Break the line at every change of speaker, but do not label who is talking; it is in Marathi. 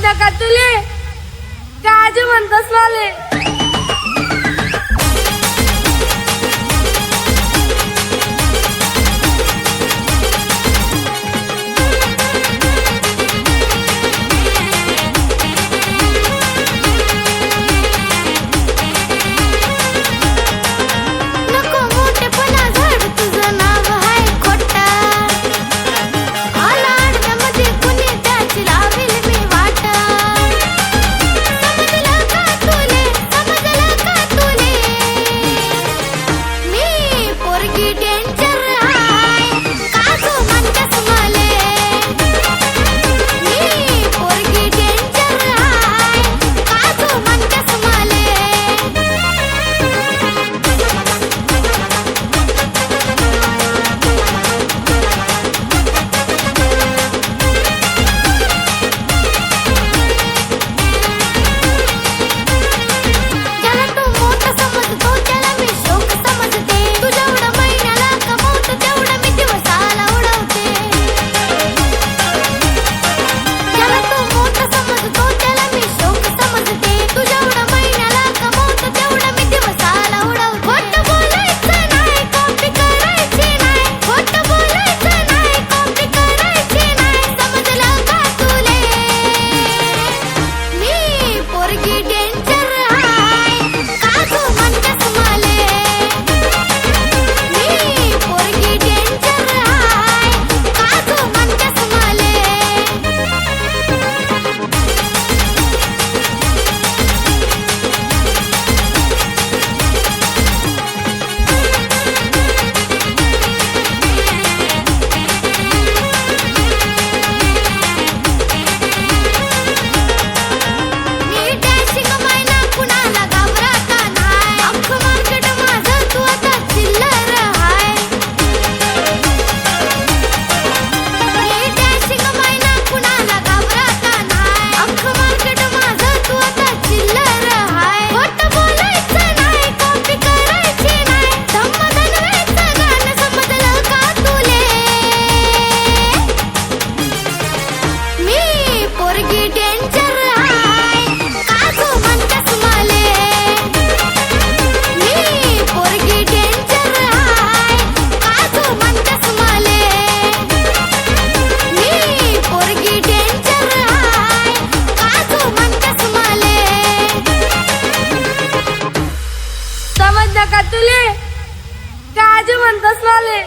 आवडतं का तुले? का आजी म्हणतस माले? तुले काय म्हणतस मला